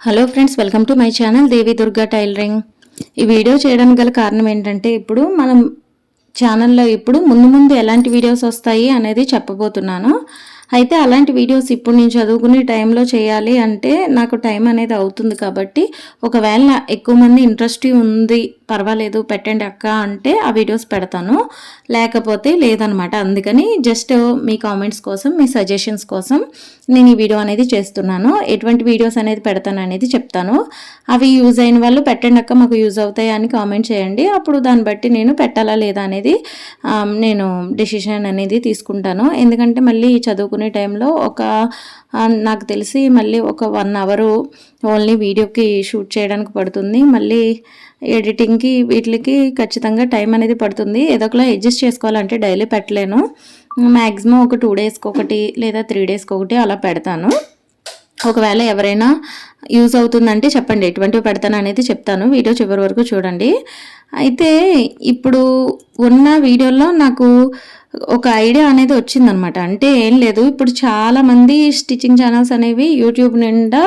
Hello friends welcome to my channel Devi Durga tailoring ఈ video చేయడానికి గల కారణం ఏంటంటే ఇప్పుడు మనం ఛానల్లో ఇప్పుడు ముందు ముందు ఎలాంటి వీడియోస్ వస్తాయి అనేది చెప్పబోతున్నాను. అయితే అలాంటి వీడియోస్ ఇప్పుడు నేను చదువుకునే టైంలో చేయాలి అంటే నాకు టైం అనేది అవుతుంది కాబట్టి ఒకవేళ ఎక్కువ మంది ఇంట్రెస్ట్ ఉంది పర్వాలేదు పెట్టండి అక్క అంటే ఆ వీడియోస్ పెడతాను. లేకపోతే లేదనమాట. అందుకని జస్ట్ మీ కామెంట్స్ కోసం మీ సజెషన్స్ కోసం నేను ఈ వీడియో అనేది చేస్తున్నాను. ఎటువంటి వీడియోస్ అనేది పెడతాను అనేది చెప్తాను. అవి యూజ్ అయిన వాళ్ళు పెట్టండి అక్క మాకు యూజ్ అవుతాయి అని కామెంట్ చేయండి. అప్పుడు దాన్ని బట్టి నేను పెట్టాలా లేదా అనేది నేను డెసిషన్ అనేది తీసుకుంటాను. ఎందుకంటే మళ్ళీ చదువుకునే టైంలో ఒక నాకు తెలిసి మళ్ళీ ఒక వన్ అవరు ఓన్లీ వీడియోకి షూట్ చేయడానికి పడుతుంది. మళ్ళీ ఎడిటింగ్కి వీటికి ఖచ్చితంగా టైం అనేది పడుతుంది. ఏదో ఒకలా అడ్జస్ట్ చేసుకోవాలంటే డైలీ పెట్టలేను. మ్యాక్సిమం ఒక టూ డేస్కి ఒకటి లేదా త్రీ డేస్కి ఒకటి అలా పెడతాను. ఒకవేళ ఎవరైనా యూజ్ అవుతుందంటే చెప్పండి. ఎటువంటివి పెడతాను అనేది చెప్తాను. వీడియో చివరి వరకు చూడండి. అయితే ఇప్పుడు ఉన్న వీడియోలో నాకు ఒక ఐడియా అనేది వచ్చిందనమాట. అంటే ఏం లేదు ఇప్పుడు చాలామంది స్టిచ్చింగ్ ఛానల్స్ అనేవి యూట్యూబ్ నిండా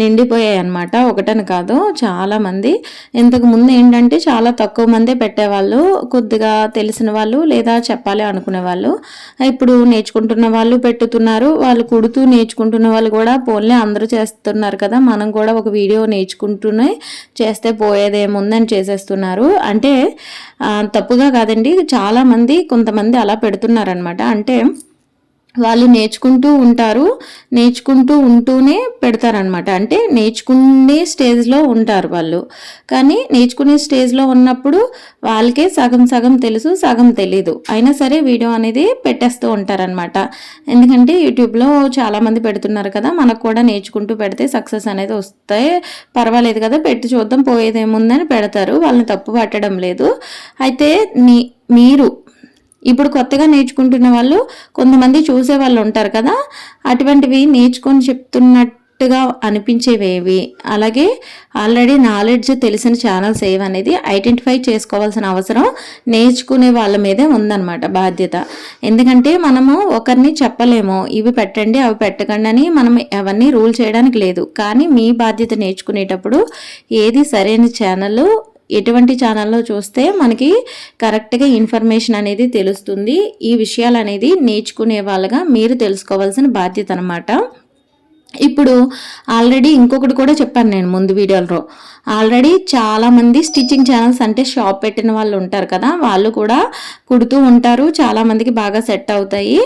నిండిపోయాయి అనమాట ఒకటని కాదు చాలామంది. ఇంతకుముందు ఇంతకు ముందు ఏంటంటే చాలా తక్కువ మందే పెట్టేవాళ్ళు కొద్దిగా తెలిసిన వాళ్ళు లేదా చెప్పాలి అనుకునే వాళ్ళు. ఇప్పుడు నేర్చుకుంటున్న వాళ్ళు పెట్టుతున్నారు వాళ్ళు కుడుతూ నేర్చుకుంటున్న వాళ్ళు కూడా పోన్లే అందరూ చేస్తున్నారు కదా. మనం కూడా ఒక వీడియో నేర్చుకుంటూనే చేస్తే పోయేదేముందని చేసేస్తున్నారు. అంటే తప్పుగా కాదండి చాలామంది కొంతమంది అలా పెడుతున్నారనమాట అంటే వాళ్ళు నేర్చుకుంటూ ఉంటారు నేర్చుకుంటూ ఉంటూనే పెడతారనమాట అంటే నేర్చుకునే స్టేజ్లో ఉంటారు వాళ్ళు. కానీ నేర్చుకునే స్టేజ్లో ఉన్నప్పుడు వాళ్ళకే సగం సగం తెలుసు సగం తెలీదు. అయినా సరే వీడియో అనేది పెట్టేస్తూ ఉంటారనమాట ఎందుకంటే యూట్యూబ్లో చాలామంది పెడుతున్నారు కదా మనకు కూడా నేర్చుకుంటూ పెడితే సక్సెస్ అనేది వస్తాయి పర్వాలేదు కదా పెట్టి చూద్దాం పోయేదేముందని పెడతారు. వాళ్ళని తప్పు పట్టడం లేదు. అయితే నీ మీరు ఇప్పుడు కొత్తగా నేర్చుకుంటున్న వాళ్ళు కొంతమంది చూసే వాళ్ళు ఉంటారు కదా అటువంటివి నేర్చుకొని చెప్తున్నట్టుగా అనిపించేవేవి. అలాగే ఆల్రెడీ నాలెడ్జ్ తెలిసిన ఛానల్స్ ఏవి అనేది ఐడెంటిఫై చేసుకోవాల్సిన అవసరం నేర్చుకునే వాళ్ళ మీదే ఉందన్నమాట బాధ్యత. ఎందుకంటే మనము ఒకరిని చెప్పలేము ఇవి పెట్టండి అవి పెట్టకండి అని మనం అవన్నీ రూల్ చేయడానికి లేదు. కానీ మీ బాధ్యత నేర్చుకునేటప్పుడు ఏది సరైన ఛానల్ ఎటువంటి ఛానల్లో చూస్తే మనకి కరెక్ట్గా ఇన్ఫర్మేషన్ అనేది తెలుస్తుంది. ఈ విషయాలు అనేది నేర్చుకునే వాళ్ళగా మీరు తెలుసుకోవాల్సిన బాధ్యత అనమాట ఇప్పుడు ఆల్రెడీ ఇంకొకటి కూడా చెప్పాను నేను ముందు వీడియోలో. ఆల్రెడీ చాలామంది స్టిచ్చింగ్ ఛానల్స్ అంటే షాప్ పెట్టిన వాళ్ళు ఉంటారు కదా వాళ్ళు కూడా కుడుతూ ఉంటారు చాలామందికి బాగా సెట్ అవుతాయి.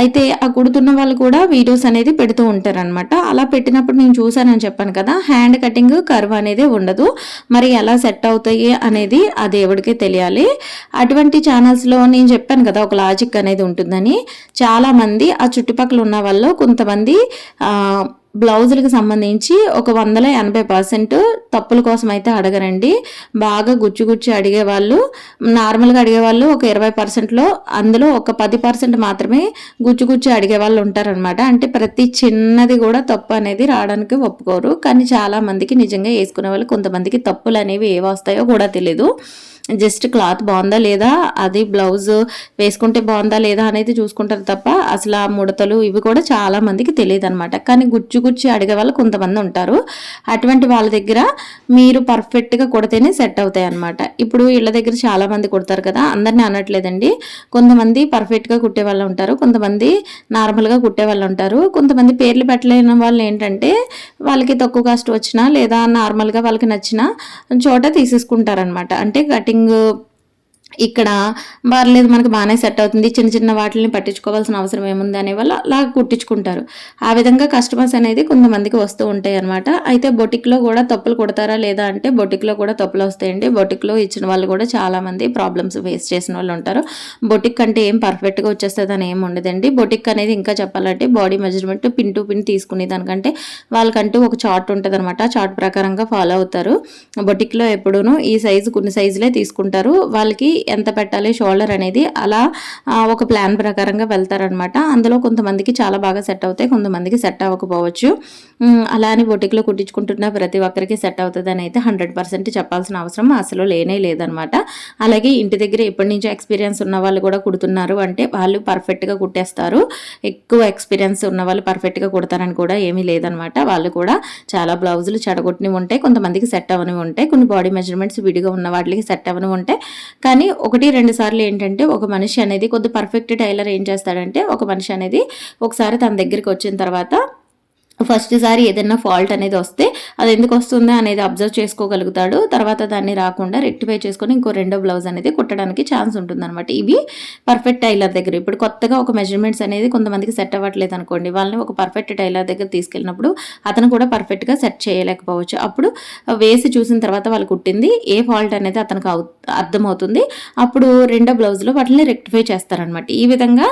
అయితే ఆ కుడుతున్న వాళ్ళు కూడా వీడియోస్ అనేది పెడుతూ ఉంటారు అనమాట అలా పెట్టినప్పుడు నేను చూసానని చెప్పాను కదా హ్యాండ్ కటింగ్ కర్వ్ అనేది ఉండదు. మరి ఎలా సెట్ అవుతాయి అనేది ఆ దేవుడికే తెలియాలి. అటువంటి ఛానల్స్లో నేను చెప్పాను కదా ఒక లాజిక్ అనేది ఉంటుందని. చాలామంది ఆ చుట్టుపక్కల ఉన్న వాళ్ళు కొంతమంది ఆ, బ్లౌజులకు సంబంధించి ఒక వందల ఎనభై పర్సెంట్ తప్పుల కోసం అయితే అడగరండి. బాగా గుచ్చి గుచ్చి అడిగేవాళ్ళు నార్మల్గా అడిగేవాళ్ళు ఒక ఇరవై పర్సెంట్లో అందులో ఒక పది పర్సెంట్ మాత్రమే గుచ్చి గుచ్చి అడిగే వాళ్ళు ఉంటారనమాట అంటే ప్రతి చిన్నది కూడా తప్పు అనేది రావడానికి ఒప్పుకోరు. కానీ చాలా మందికి నిజంగా వేసుకునే వాళ్ళు కొంతమందికి తప్పులు అనేవి ఏవి వస్తాయో కూడా తెలియదు జస్ట్ క్లాత్ బాగుందా లేదా అది బ్లౌజ్ వేసుకుంటే బాగుందా లేదా అనేది చూసుకుంటారు తప్ప అసలు ఆ ముడతలు ఇవి కూడా చాలా మందికి తెలియదు అనమాట కానీ గుచ్చు గుచ్చి అడిగే వాళ్ళు కొంతమంది ఉంటారు. అటువంటి వాళ్ళ దగ్గర మీరు పర్ఫెక్ట్గా కుడితేనే సెట్ అవుతాయి అనమాట ఇప్పుడు ఇళ్ళ దగ్గర చాలామంది కుడతారు కదా అందరినీ అనట్లేదండి. కొంతమంది పర్ఫెక్ట్గా కుట్టే వాళ్ళు ఉంటారు కొంతమంది నార్మల్గా కుట్టే వాళ్ళు ఉంటారు. కొంతమంది పేర్లు పెట్టలేని వాళ్ళు ఏంటంటే వాళ్ళకి తక్కువ కాస్ట్ వచ్చినా లేదా నార్మల్గా వాళ్ళకి నచ్చిన చోట తీసేసుకుంటారనమాట అంటే కటింగ్ ఇక్కడ పర్లేదు మనకు బాగానే సెట్ అవుతుంది. చిన్న చిన్న వాటిని పట్టించుకోవాల్సిన అవసరం ఏముంది అనే వాళ్ళు అలా కుట్టించుకుంటారు. ఆ విధంగా కస్టమర్స్ అనేది కొంతమందికి వస్తూ ఉంటాయి అనమాట అయితే బొటిక్లో కూడా తప్పులు కుడతారా లేదా అంటే బొటిక్లో కూడా తప్పులు వస్తాయండి. బొటిక్లో ఇచ్చిన వాళ్ళు కూడా చాలామంది ప్రాబ్లమ్స్ ఫేస్ చేసిన వాళ్ళు ఉంటారు. బొటిక్ అంటే ఏం పర్ఫెక్ట్గా వచ్చేస్తుంది అని ఏం ఉండదండి. బొటిక్ అనేది ఇంకా చెప్పాలంటే body measurement pin to pin తీసుకునే దానికంటే వాళ్ళకంటూ ఒక చార్ట్ ఉంటుంది అనమాట చార్ట్ ప్రకారంగా ఫాలో అవుతారు. బొటిక్లో ఎప్పుడూ ఈ సైజు కొన్ని సైజులే తీసుకుంటారు. వాళ్ళకి ఎంత పెట్టాలి షోల్డర్ అనేది అలా ఒక ప్లాన్ ప్రకారంగా వెళ్తారనమాట. అందులో కొంతమందికి చాలా బాగా సెట్ అవుతాయి కొంతమందికి సెట్ అవ్వకపోవచ్చు. అలా అని బొటిక్లో కుట్టించుకుంటున్న ప్రతి ఒక్కరికి సెట్ అవుతుంది అని అయితే హండ్రెడ్ పర్సెంట్ చెప్పాల్సిన అవసరం అసలు లేనే లేదనమాట. అలాగే ఇంటి దగ్గర ఎప్పటి నుంచో ఎక్స్పీరియన్స్ ఉన్న వాళ్ళు కూడా కుడుతున్నారు అంటే వాళ్ళు పర్ఫెక్ట్గా కుట్టేస్తారు. ఎక్కువ ఎక్స్పీరియన్స్ ఉన్న వాళ్ళు పర్ఫెక్ట్గా కుడతారని కూడా ఏమీ లేదనమాట. వాళ్ళు కూడా చాలా బ్లౌజులు చెడగొట్టినవి ఉంటాయి కొంతమందికి సెట్ అవ్వనివి ఉంటాయి. కొన్ని బాడీ మెజర్మెంట్స్ విడిగా ఉన్న వాటికి సెట్ అవ్వనివి ఉంటాయి. కానీ ఒకటి రెండు సార్లు ఏంటంటే ఒక మనిషి అనేది కొద్ది పర్ఫెక్ట్ టైలర్ ఏం చేస్తాడంటే ఒక మనిషి అనేది ఒకసారి తన దగ్గరికి వచ్చిన తర్వాత ఫస్ట్ సారి ఏదైనా ఫాల్ట్ అనేది వస్తే అది ఎందుకు వస్తుందా అనేది అబ్జర్వ్ చేసుకోగలుగుతాడు. తర్వాత దాన్ని రాకుండా రెక్టిఫై చేసుకొని ఇంకో రెండో బ్లౌజ్ అనేది కుట్టడానికి ఛాన్స్ ఉంటుందన్నమాట. ఇవి పర్ఫెక్ట్ టైలర్ దగ్గర. ఇప్పుడు కొత్తగా ఒక మెజర్మెంట్స్ అనేది కొంతమందికి సెట్ అవ్వట్లేదు అనుకోండి. వాళ్ళని ఒక పర్ఫెక్ట్ టైలర్ దగ్గర తీసుకెళ్ళినప్పుడు అతను కూడా పర్ఫెక్ట్గా సెట్ చేయలేకపోవచ్చు. అప్పుడు వేసి చూసిన తర్వాత వాళ్ళు కుట్టింది ఏ ఫాల్ట్ అనేది అతనికి అర్థమవుతుంది. అప్పుడు రెండో బ్లౌజ్లో వాటిని రెక్టిఫై చేస్తారనమాట ఈ విధంగా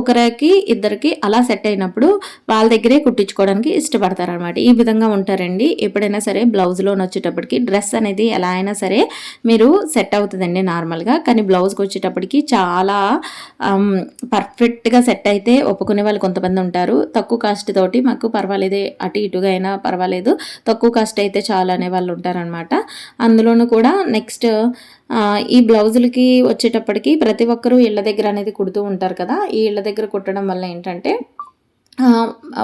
ఒకరికి ఇద్దరికి అలా సెట్ అయినప్పుడు వాళ్ళ దగ్గరే కుట్టించుకోవడం కుట్టించుకోవడానికి ఇష్టపడతారనమాట ఈ విధంగా ఉంటారండి. ఎప్పుడైనా సరే బ్లౌజ్లోని వచ్చేటప్పటికి డ్రెస్ అనేది ఎలా అయినా సరే మీరు సెట్ అవుతుందండి నార్మల్గా. కానీ బ్లౌజ్కి వచ్చేటప్పటికి చాలా పర్ఫెక్ట్గా సెట్ అయితే ఒప్పుకునే వాళ్ళు కొంతమంది ఉంటారు. తక్కువ కాస్ట్ తోటి మాకు పర్వాలేదు అటు ఇటుగా అయినా పర్వాలేదు. తక్కువ కాస్ట్ అయితే చాలా అనే వాళ్ళు ఉంటారనమాట అందులోనూ కూడా నెక్స్ట్ ఈ బ్లౌజులకి వచ్చేటప్పటికి ప్రతి ఒక్కరూ ఇళ్ళ దగ్గర అనేది కుడుతూ ఉంటారు కదా. ఈ ఇళ్ళ దగ్గర కుట్టడం వల్ల ఏంటంటే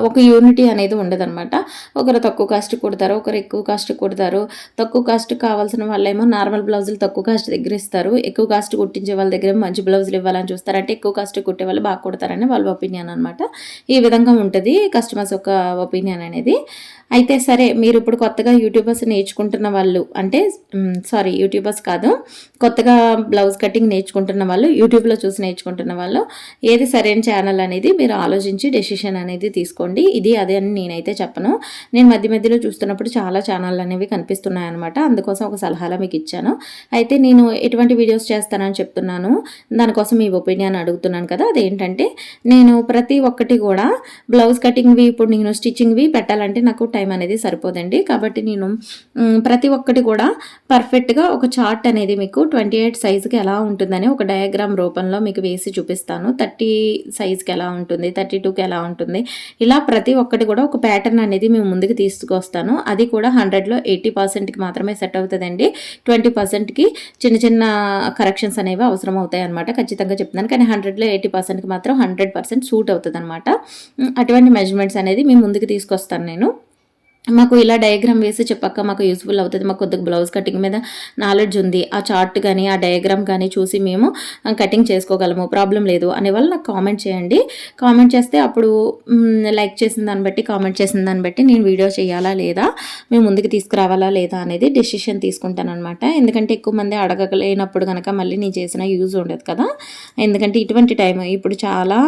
ఒక యూనిటీ అనేది ఉండదన్నమాట. ఒకరు తక్కువ కాస్ట్ కుడతారు ఒకరు ఎక్కువ కాస్ట్ కుడతారు. తక్కువ కాస్ట్ కావాల్సిన వాళ్ళేమో నార్మల్ బ్లౌజులు తక్కువ కాస్ట్ దగ్గర ఇస్తారు. ఎక్కువ కాస్ట్ కుట్టించే వాళ్ళ దగ్గర మంచి బ్లౌజులు ఇవ్వాలని చూస్తారు అంటే ఎక్కువ కాస్ట్ కుట్టే వాళ్ళు బాగా కుడతారని వాళ్ళ ఒపీనియన్ అనమాట ఈ విధంగా ఉంటుంది కస్టమర్స్ యొక్క ఒపీనియన్ అనేది. అయితే సరే మీరు ఇప్పుడు కొత్తగా యూట్యూబర్స్ నేర్చుకుంటున్న వాళ్ళు అంటే సారీ యూట్యూబర్స్ కాదు కొత్తగా బ్లౌజ్ కటింగ్ నేర్చుకుంటున్న వాళ్ళు యూట్యూబ్లో చూసి నేర్చుకుంటున్న వాళ్ళు ఏది సరైన ఛానల్ అనేది మీరు ఆలోచించి డెసిషన్ అనేది తీసుకోండి. ఇది అదే అని నేనైతే చెప్పను. నేను మధ్య మధ్యలో చూస్తున్నప్పుడు చాలా ఛానల్ అనేవి కనిపిస్తున్నాయి అనమాట అందుకోసం ఒక సలహాలో మీకు ఇచ్చాను. అయితే నేను ఎటువంటి వీడియోస్ చేస్తానని చెప్తున్నాను. దానికోసం మీ ఒపీనియన్ అడుగుతున్నాను కదా అదేంటంటే నేను ప్రతి ఒక్కటి కూడా బ్లౌజ్ కటింగ్వి ఇప్పుడు నేను స్టిచ్చింగ్వి పెట్టాలంటే నాకు టైం అనేది సరిపోదండి. కాబట్టి నేను ప్రతి ఒక్కటి కూడా పర్ఫెక్ట్గా ఒక చార్ట్ అనేది మీకు ట్వంటీ ఎయిట్ సైజ్కి ఎలా ఉంటుందని ఒక డయాగ్రామ్ రూపంలో మీకు వేసి చూపిస్తాను. థర్టీ సైజ్కి ఎలా ఉంటుంది థర్టీ టూకి ఎలా ఉంటుంది. ఇలా ప్రతి ఒక్కటి కూడా ఒక ప్యాటర్న్ అనేది మేము ముందుకు తీసుకొస్తాను అది కూడా హండ్రెడ్లో ఎయిటీ పర్సెంట్కి మాత్రమే సెట్ అవుతుందండి. ట్వంటీ పర్సెంట్కి చిన్న చిన్న కరెక్షన్స్ అనేవి అవసరం అవుతాయి అనమాట ఖచ్చితంగా చెప్తున్నాను. కానీ హండ్రెడ్లో ఎయిటీ పర్సెంట్కి మాత్రం హండ్రెడ్ పర్సెంట్ సూట్ అవుతుంది అనమాట అటువంటి మెజర్మెంట్స్ అనేది మేము ముందుకు తీసుకొస్తాను నేను. మాకు ఇలా డయాగ్రామ్ వేసి చెప్పాక మాకు యూస్ఫుల్ అవుతుంది. మాకు కొద్దిగా బ్లౌజ్ కటింగ్ మీద నాలెడ్జ్ ఉంది. ఆ చార్ట్ కానీ ఆ డయాగ్రామ్ కానీ చూసి మేము కటింగ్ చేసుకోగలము. ప్రాబ్లం లేదు అనే వాళ్ళు నాకు కామెంట్ చేయండి. కామెంట్ చేస్తే అప్పుడు లైక్ చేసిన దాన్ని బట్టి కామెంట్ చేసిన దాన్ని బట్టి నేను వీడియో చేయాలా లేదా మేము ముందుకు తీసుకురావాలా లేదా అనేది డెసిషన్ తీసుకుంటాను అనమాట ఎందుకంటే ఎక్కువ మంది అడగలేనప్పుడు కనుక మళ్ళీ నేను చేసిన యూజ్ ఉండదు కదా. ఎందుకంటే ఇటువంటి టైం ఇప్పుడు చాలా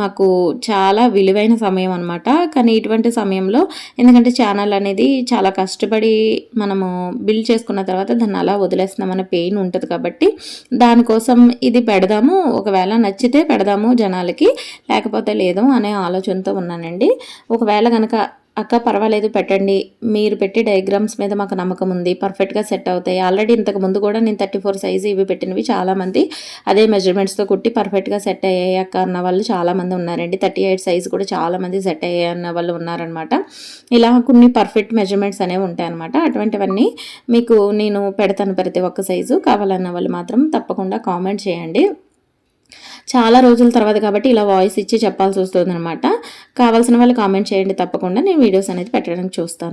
మాకు చాలా విలువైన సమయం అనమాట కానీ ఇటువంటి సమయంలో ఎందుకంటే ఛానల్ అనేది చాలా కష్టపడి మనము బిల్డ్ చేసుకున్న తర్వాత దాన్ని అలా వదిలేస్తున్నామన్న పెయిన్ ఉంటుంది కాబట్టి దానికోసం ఇది పెడదాము ఒకవేళ నచ్చితే పెడదాము జనాలకి లేకపోతే లేదు అనే ఆలోచనతో ఉన్నానండి. ఒకవేళ కనుక అక్క పర్వాలేదు పెట్టండి. మీరు పెట్టి డయాగ్రామ్స్ మీద మాకు నమ్మకం ఉంది. పర్ఫెక్ట్గా సెట్ అవుతాయి. ఆల్రెడీ ఇంతకు ముందు కూడా నేను థర్టీ ఫోర్ సైజు ఇవి పెట్టినవి చాలామంది. అదే మెజర్మెంట్స్తో కుట్టి పర్ఫెక్ట్గా సెట్ అయ్యాయి అక్క అన్న వాళ్ళు చాలామంది ఉన్నారండి. థర్టీ ఎయిట్ సైజు కూడా చాలామంది సెట్ అయ్యాయి అన్న వాళ్ళు ఉన్నారనమాట ఇలా కొన్ని పర్ఫెక్ట్ మెజర్మెంట్స్ అనేవి ఉంటాయన్నమాట. అటువంటివన్నీ మీకు నేను పెడతాను ప్రతి ఒక్క సైజు. కావాలన్న వాళ్ళు మాత్రం తప్పకుండా కామెంట్ చేయండి. చాలా రోజుల తర్వాత కాబట్టి ఇలా వాయిస్ ఇచ్చి చెప్పాల్సి వస్తుంది అనమాట కావాల్సిన వాళ్ళు కామెంట్ చేయండి తప్పకుండా. నేను వీడియోస్ అనేది పెట్టడానికి చూస్తాను.